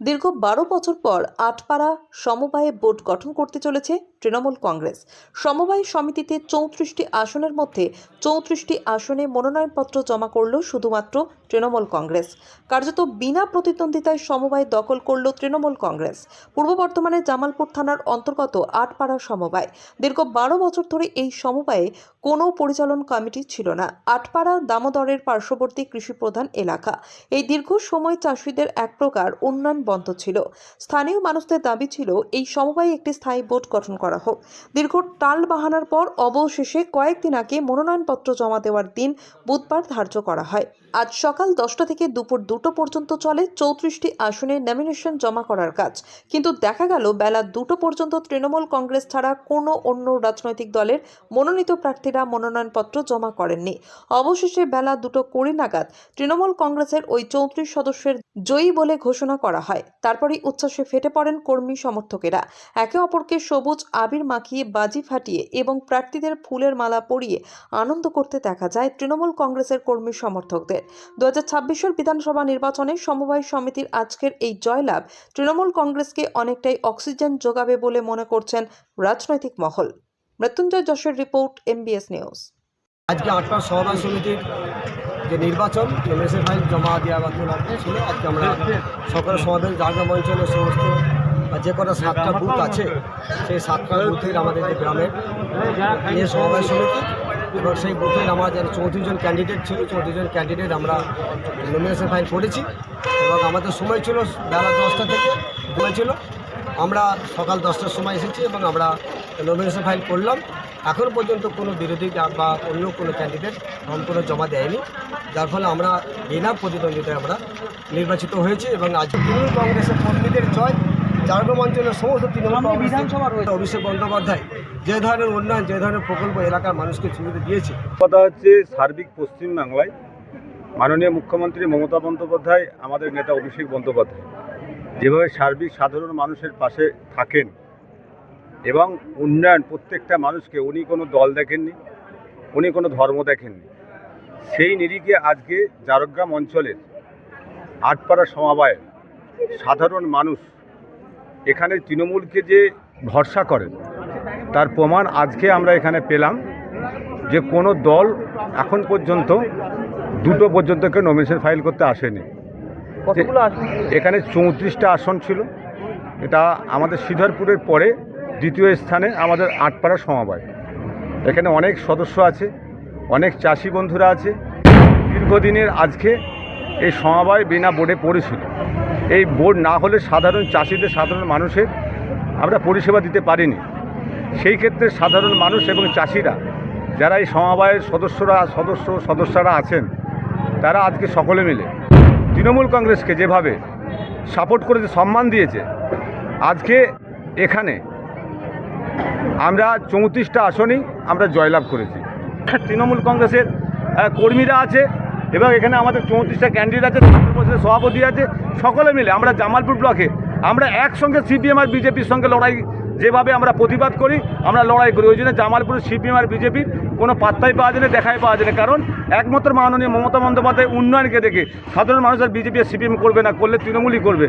দীর্ঘ বারো বছর পর আটপাড়া সমবায়ে বোর্ড গঠন করতে চলেছে তৃণমূল কংগ্রেস। সমবায় সমিতিতে চৌত্রিশটি আসনের মধ্যে চৌত্রিশটি আসনে মনোনয়নপত্র জমা করল শুধুমাত্র তৃণমূল কংগ্রেস। কার্যত বিনা প্রতিদ্বন্দ্বিতায় সমবায় দখল করল তৃণমূল কংগ্রেস। পূর্ব বর্ধমানের জামালপুর থানার অন্তর্গত আটপাড়া সমবায়। দীর্ঘ বারো বছর ধরে এই সমবায়ে কোনো পরিচালন কমিটি ছিল না। আটপাড়া দামোদরের পার্শ্ববর্তী কৃষি প্রধান এলাকা। এই দীর্ঘ সময় চাষিদের এক প্রকার উন্নয়ন বন্ধ ছিল। স্থানীয় মানুষদের দাবি ছিল, এই সমবায়ে একটি স্থায়ী বোর্ড গঠন করা হোক। দীর্ঘ টাল বাহানার পর অবশেষে কয়েকদিন আগে মনোনয়নপত্র জমা দেওয়ার দিন বুধবার ধার্য করা হয়। আজ সকাল দশটা থেকে দুপুর দুটো পর্যন্ত চলে চৌত্রিশটি আসনে নমিনেশন জমা করার কাজ। কিন্তু দেখা গেল, বেলা দুটো পর্যন্ত তৃণমূল কংগ্রেস ছাড়া কোনো অন্য রাজনৈতিক দলের মনোনীত প্রার্থীরা মনোনয়নপত্র জমা করেননি। অবশেষে বেলা দুটো কুড়ি নাগাদ তৃণমূল কংগ্রেসের ওই চৌত্রিশ সদস্যের জয়ী বলে ঘোষণা করা হয়। তারপরেই উচ্ছ্বাসে ফেটে পড়েন কর্মী সমর্থকেরা। একে অপরকে সবুজ আবির মাখিয়ে বাজি ফাটিয়ে এবং প্রার্থীদের ফুলের মালা পরিয়ে আনন্দ করতে দেখা যায় তৃণমূল কংগ্রেসের কর্মী সমর্থকদের। দু হাজার বিধানসভা নির্বাচনে সমবায় সমিতির আজকের এই জয়লাভ তৃণমূল কংগ্রেসকে অনেকটাই অক্সিজেন যোগাবে বলে মনে করছেন রাজনৈতিক মহল। মৃত্যুঞ্জয় যশের রিপোর্ট এমবিএস নিউজ আজকে আটটা সহবায় সমিতির যে নির্বাচন, এমএসএ ফাইল জমা দেওয়া বা তোলা ছিল। আজকে আমরা সকল সমাবেশ জাগরণ অঞ্চলের সমস্ত যে কটা সাতটা বুথ আছে, সেই সাতটা বুথের আমাদের যে গ্রামের নিয়ে সমবায় সমিতি, এবং সেই বুথের আমার যারা চৌত্রিশ জন ক্যান্ডিডেট ছিল, চৌত্রিশ জন ক্যান্ডিডেট আমরা নমিনেশন ফাইল করেছি। এবং আমাদের সময় ছিল বেলা দশটা থেকে, সময় ছিল আমরা সকাল দশটার সময় এসেছি এবং আমরা নমিনেশন ফাইল করলাম। এখন পর্যন্ত কোনো বিরোধী বা অন্য কোনো ক্যান্ডিডেট ফর্ম কোনো জমা দেয়নি। যার ফলে আমরা বিনা প্রতিদ্বন্দ্বিতায় আমরা নির্বাচিত হয়েছি এবং আজ তৃণমূল কংগ্রেসের কর্মীদের জয় ঝাড়গ্রাম অঞ্চলের সমস্ত তৃণমূল বিধানসভা অভিষেক বন্দ্যোপাধ্যায় যে ধরনের উন্নয়ন যে ধরনের প্রকল্প এলাকার মানুষকে সুবিধা দিয়েছে। কথা হচ্ছে সার্বিক পশ্চিমবাংলায় মাননীয় মুখ্যমন্ত্রী মমতা বন্দ্যোপাধ্যায় আমাদের নেতা অভিষেক বন্দ্যোপাধ্যায়। যেভাবে সার্বিক সাধারণ মানুষের পাশে থাকেন এবং উন্নয়ন প্রত্যেকটা মানুষকে, উনি কোনো দল দেখেননি, উনি কোনো ধর্ম দেখেননি। সেই নিরিখে আজকে জারগ্রাম অঞ্চলের আটপাড়া সমবায় সাধারণ মানুষ এখানে তৃণমূলকে যে ভরসা করেন, তার প্রমাণ আজকে আমরা এখানে পেলাম যে কোনো দল এখন পর্যন্ত, দুটো পর্যন্ত কেউ নমিনেশন ফাইল করতে আসেনি। এখানে চৌত্রিশটা আসন ছিল। এটা আমাদের শ্রীধরপুরের পরে দ্বিতীয় স্থানে আমাদের আটপাড়া সমবায়। এখানে অনেক সদস্য আছে অনেক চাষি বন্ধুরা আছে। দীর্ঘদিনের আজকে এই সমবায় বিনা বোর্ডে পড়েছিল এই বোর্ড না হলে সাধারণ চাষিদের সাধারণ মানুষের আমরা পরিষেবা দিতে পারিনি। সেই ক্ষেত্রে সাধারণ মানুষ এবং চাষিরা যারা এই সমবায়ের সদস্যরা সদস্য সদস্যরা আছেন তারা আজকে সকলে মিলে তৃণমূল কংগ্রেসকে যেভাবে সাপোর্ট করেছে সম্মান দিয়েছে, আজকে এখানে আমরা চৌত্রিশটা আসনই আমরা জয়লাভ করেছি। তৃণমূল কংগ্রেসের কর্মীরা আছে এবং এখানে আমাদের চৌত্রিশটা ক্যান্ডিডেট আছে পরিষদের সভাপতি আছে, সকলে মিলে আমরা জামালপুর ব্লকে আমরা একসঙ্গে সিপিএম আর বিজেপির সঙ্গে লড়াই যেভাবে আমরা প্রতিবাদ করি, আমরা লড়াই করি। ওই জন্য জামালপুর সিপিএম আর বিজেপির কোনো পাত্তাই পাওয়া যায় না, দেখাই পাওয়া যায় না। কারণ একমাত্র মাননীয় মমতা বন্দ্যোপাধ্যায় উন্নয়নকে দেখে সাধারণ মানুষ আর বিজেপি আর সিপিএম করবে না, করলে তৃণমূলই করবে।